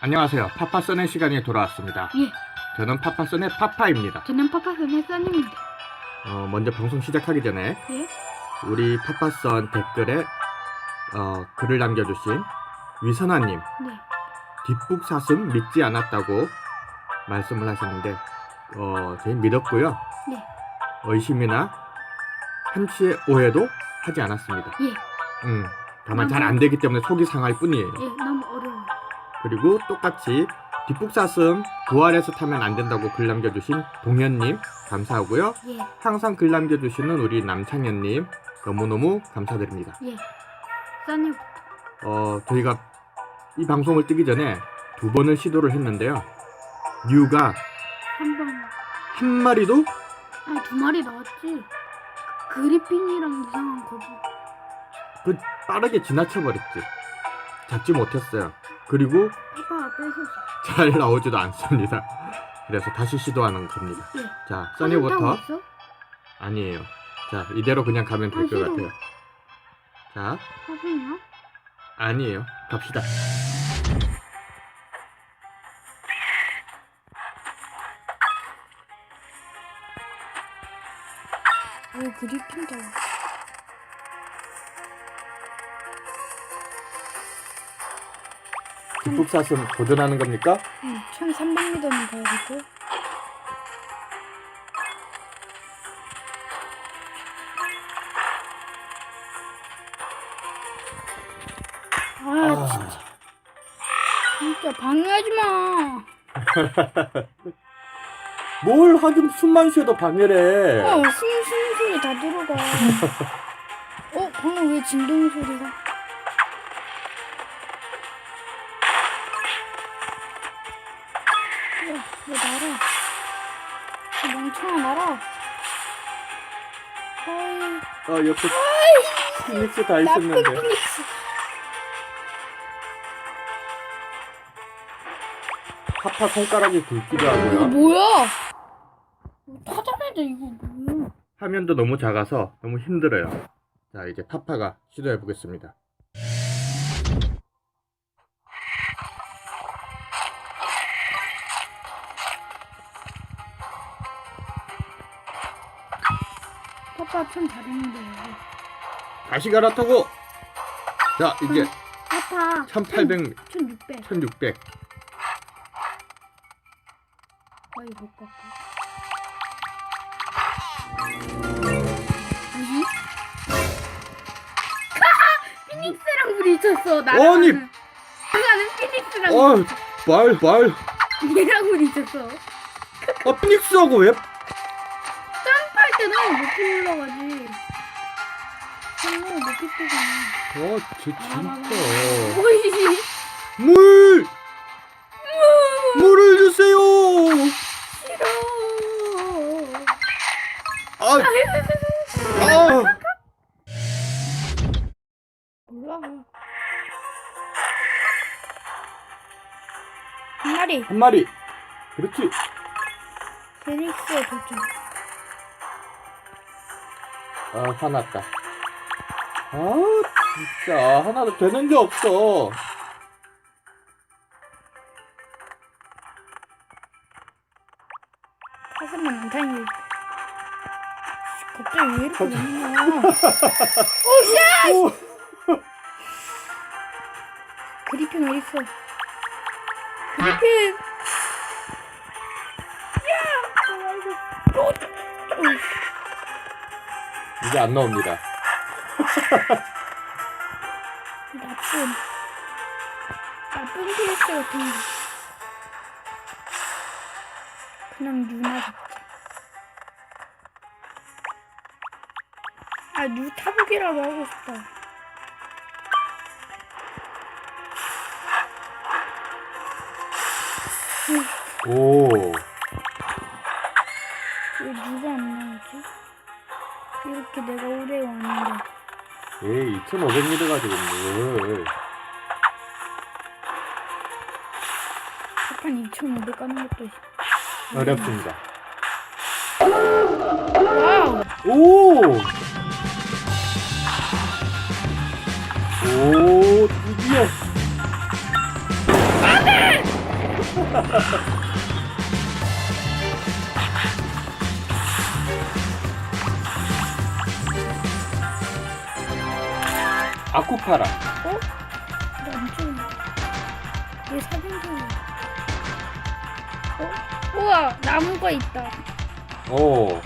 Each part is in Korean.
안녕하세요. 파파선의 시간이 돌아왔습니다. 예, 저는 파파선의 파파입니다. 저는 파파선의 써입니다. 어, 먼저 방송 시작하기 전에 예, 우리 파파선 댓글에 어, 글을 남겨주신 위선아님 네, 뒷북 사슴 믿지 않았다고 말씀을 하셨는데 어, 저희 믿었고요. 네, 의심이나 한치의 오해도 하지 않았습니다. 예, 음, 다만 잘 안 되기 때문에 속이 상할 뿐이에요. 예. 그리고 똑같이 뒷북사슴 부활해서 타면 안 된다고 글 남겨주신 동현님 감사하고요. 예, 항상 글 남겨주시는 우리 남창현님 너무너무 감사드립니다. 예, 써님, 어, 저희가 이 방송을 뜨기 전에 두 번을 시도를 했는데요. 뉴가 한 번, 한 마리도 아니 두 마리 나왔지. 그리핀이랑 이상한 거북. 그 빠르게 지나쳐버렸지. 잡지 못했어요. 그리고. 잘 나오지도 않습니다. 그래서 다시 시도하는 겁니다. 예, 자, 써니부터 있어? 아니에요. 자, 이대로 그냥 가면 될 아, 것. 같아요. 자? 아니에요. 갑시다. 오, 그리핀다. 뒷북사슴 도전하는 겁니까? 응, 1300m는 가야겠죠? 아, 진짜. 진짜 방해하지 마. 뭘 하긴 숨만 쉬어도 방해래. 어, 숨 쉬는 소리 다 들어가. 어, 방금 왜 진동 소리가? 야, 왜 날아? 이 멍청아 날아. 어이, 어, 옆에 피닉스 다 나쁜 있었는데. 피닉스. 파파 손가락이 굵기도 이거 하고요. 뭐야? 타자마자 이거 뭐야? 화면도 너무 작아서 너무 힘들어요. 자, 이제 파파가 시도해 보겠습니다. 파파 참 잘했는데. 다시 갈아타고. 자, 이제 파파. 1800, 1600. 1600. 거의 못. 뭐지? 피닉스랑 부딪혔어. 나랑. 아니! 나는 피닉스랑 어, 말, 말. 얘랑 부딪혔어. 아, 피닉스하고 왜? 때는 높이 올라가지. 너무 높이 뜨잖아. 어, 저 진짜. 뭐지? 물! 물을 주세요! 싫어. 아, 아. 한 마리. 한 마리. 그렇지. 피닉스의 도전. 아, 화났다. 아, 진짜. 하나도 되는 게 없어. 사슴만 안 타니. 갑자기 왜 이렇게 되냐. 오샤! 오, 그리핀 어딨어? 그리핀! 야! 어, 어이, 이제 안 나옵니다. 나쁜. 나쁜 피닉스 같은 거. 그냥 누나 같아. 아, 누 타보기라도 하고 싶다. 오. 이렇게 내가 오래 왔는데. 에이, 2,500m 가지고 뭘. 한2,500 까는 것도. 어렵습니다. 와우! 오! 오, 드디어. 아쿠파라. 어? 완전 내 사진들. 어? 우와 나무가 있다. 오.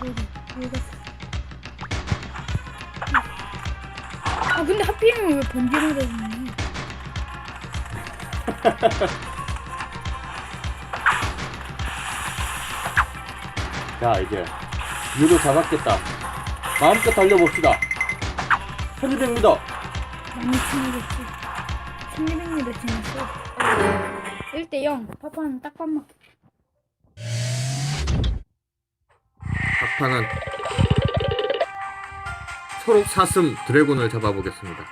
어디? 어디? 아 근데 하필이면 왜 번지를 되니? 자, 이제 유도 잡았겠다. 마음껏 달려봅시다. 1200m. 많이 친해졌지. 1200m 지났어. 1대 0. 파파는 딱 반만. 박파는 초록 사슴 드래곤을 잡아보겠습니다.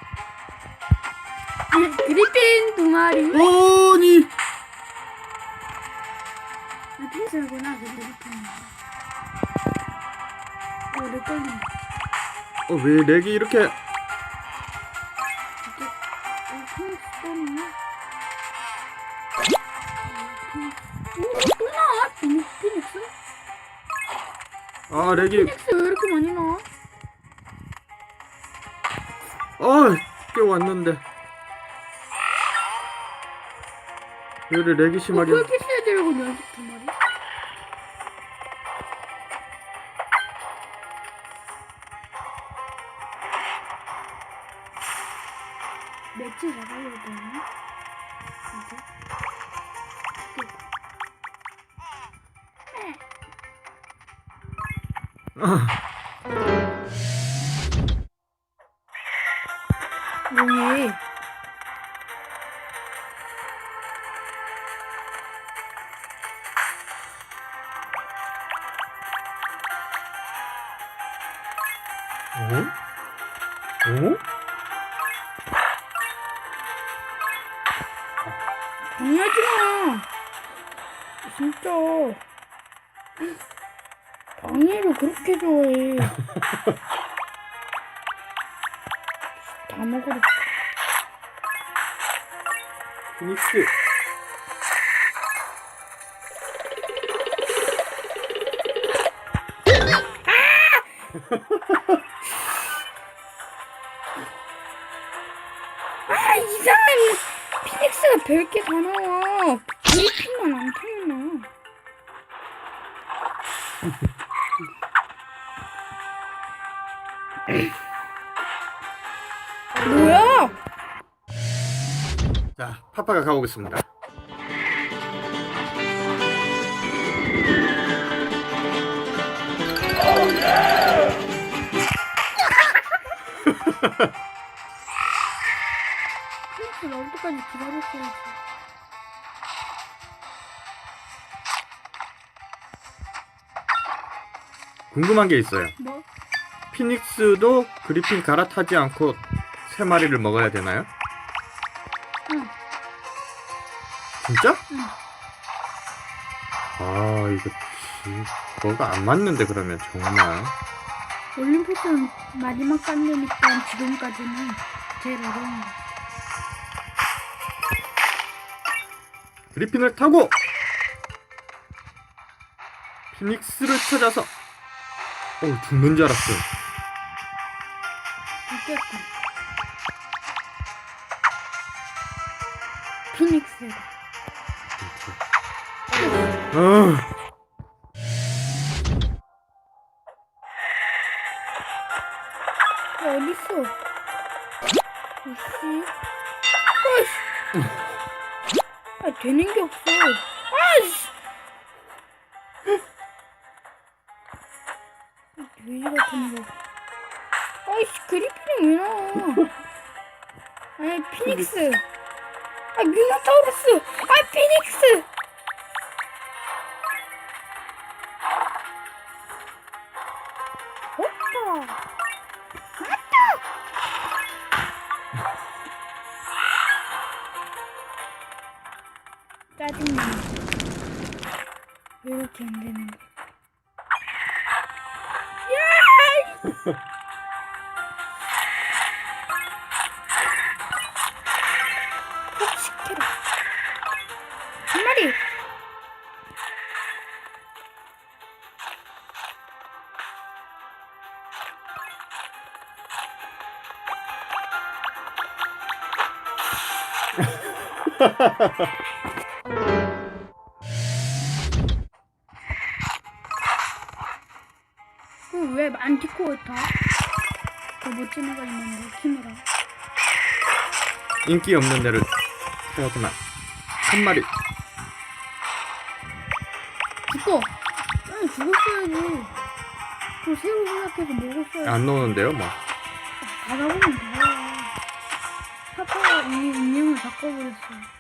그리핀 두 마리. 아니! 아, 그 그리핀. 어, 내 떨린다. 어, 왜 렉이 이렇게 어? 아 렉이 피닉스 왜 이렇게 많이 나와? 아꽤 왔는데 왜 이렇게 렉이 어, 심하게 왜 맷지 잡아야 되나? 이제? 뭐 방해하지 마. 진짜. 방해를 그렇게 좋아해. 다 먹어라. 피닉스 아 이상한 피닉스가 100개 다 나와. 그리핀만 안 타나. 뭐야? 자 파파가 가보겠습니다 피닉스 나올 때까지 기다렸어야지. 궁금한 게 있어요 뭐? 피닉스도 그리핀 갈아타지 않고 세 마리를 먹어야 되나요? 응. 진짜? 응. 아 이거 지- 뭐가 안 맞는데 그러면 정말 올림픽은 마지막 단계니까 지금까지는 제일 어려운 거. 그리핀을 타고 피닉스를 찾아서 어 죽는 줄 알았어 죽겠다. 피닉스다. 아 아니, 피닉스. 아, 미노타우루 왜안 찍고 있다? 더 멋진 애가 있는데 키느라. 인기 없는 데를 찾았구만. 한 마리. 죽어. 응 죽었어야지. 그 새로 생각해서 먹었어야지. 안 나오는데요, 뭐. 가다 보면 돼요. 파파가 이미 운명을 바꿔버렸어.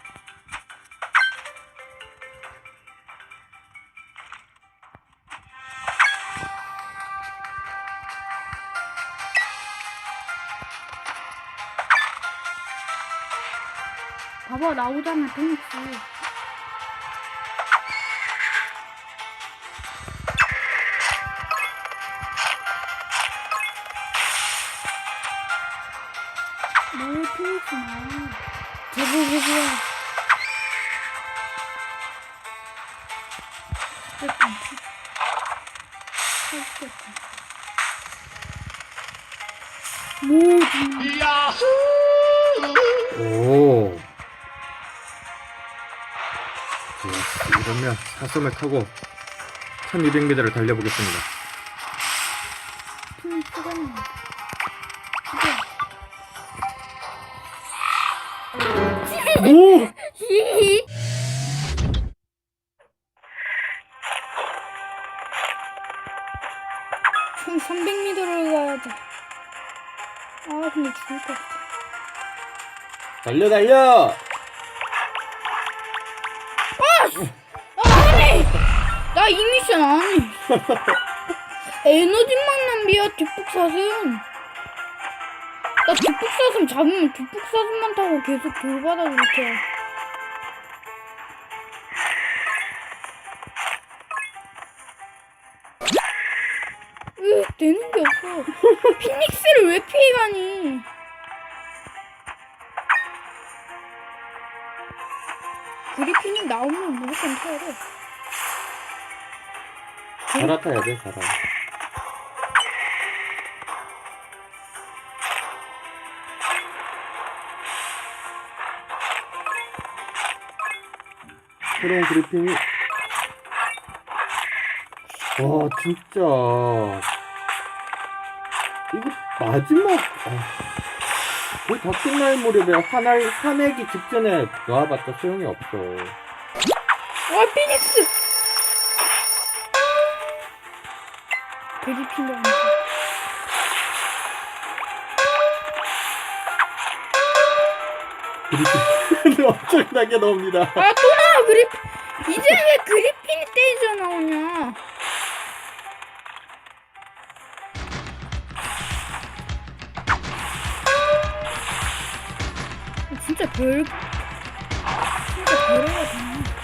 봐봐 나오잖아 테니스. 뭘 테니스 나와. 제보보고야. 됐다. 됐다. 뭐 정말. 오. 좋았어. 이러면 사슴을 타고 1200m를 달려보겠습니다. 팀 쓰겠네. 오! 히히. 총 300m를 가야 돼. 아, 근데 죽을 것 같아. 달려, 달려! 아니! 나 이 미션 안 해. 에너지만 낭비야, 뒷북사슴. 나 뒷북사슴 잡으면 뒷북사슴만 타고 계속 돌바닥으로 튀어. 으, 되는 게 없어. 피닉스를 왜 피해 나오면 무조건 타야 돼. 갈아 타야 돼, 갈아. 새로운 그리핑이 와 진짜 이거 마지막 아, 거의 다 끝날 무렵에 화날 화내기 직전에 놓아봤자 소용이 없어 와 피닉스 그리핀도 안 돼. 그리핑 엄청나게 나옵니다 아, 또 나와, 그리핀. 이제 왜 그리핀이 떼져 나오냐. 진짜 별, 진짜 별애가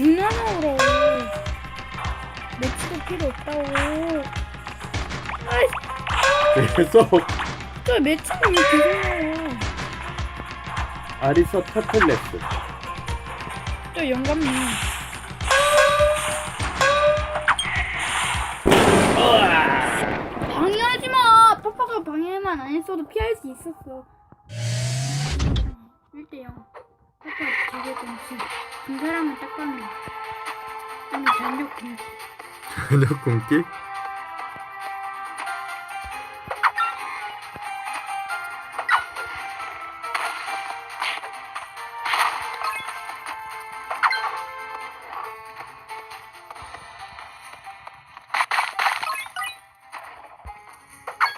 아, 유나 나오라고. 매치도 필요 없다고. 그래서 저 매치가 왜 계속 나와. 아리서 터틀레스 저 영감님. 방해하지 마. 파파가 방해만 안 했어도 피할 수 있었어. 1대 0. 공치. 두 사람은 딱 봤네. 아니 전력 공치. 저녁 굶기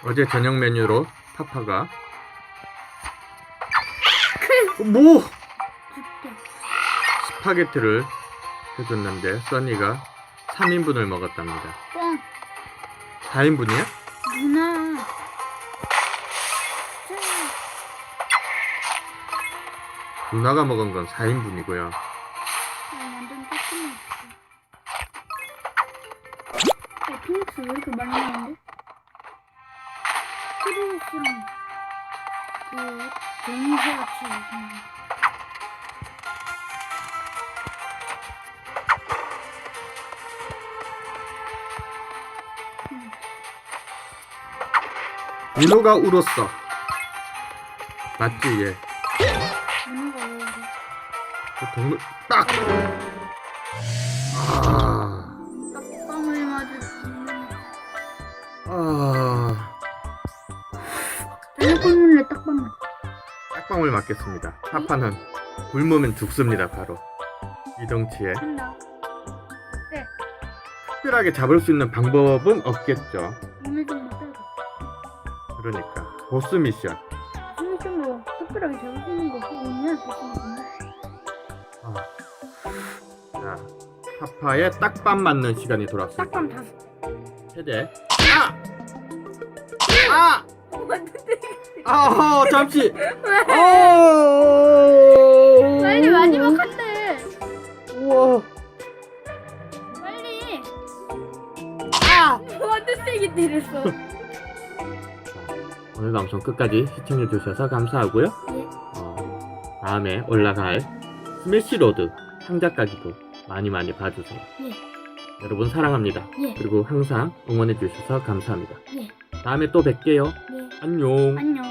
어제 저녁 메뉴로 파파가 어, 뭐. 스파게티를 해줬는데 써니가 3인분을 먹었답니다. 뻥. 4인분이야? 누나. 누나가 먹은 건 4인분이고요. 민호가 울었어. 맞지 얘? 동물 딱. 아. 딱밤을 맞았지. 아. 딱밤 맞. 딱방울 맞겠습니다. 파파는 굶으면 죽습니다. 바로 이 덩치에 한다. 특별하게 잡을 수 있는 방법은 없겠죠. 그러니까 보스 미션. 좀뭐 특별하게 잡을 수 있는 거 됐습니다. 아. 자, 파파의 딱밤 맞는 시간이 돌아왔습니다. 딱밤 다섯. 세대. 아! 아! 아, 잠시. 아! 빨리 마지막 한대. 우와. 빨리. 아! 완전 세게 때렸어. 오늘 방송 끝까지 시청해 주셔서 감사하고요. 예. 어, 다음에 올라갈 스매시 로드 상자까지도 많이 많이 봐주세요. 예. 여러분 사랑합니다. 예. 그리고 항상 응원해 주셔서 감사합니다. 예. 다음에 또 뵐게요. 네. 안녕. 안녕.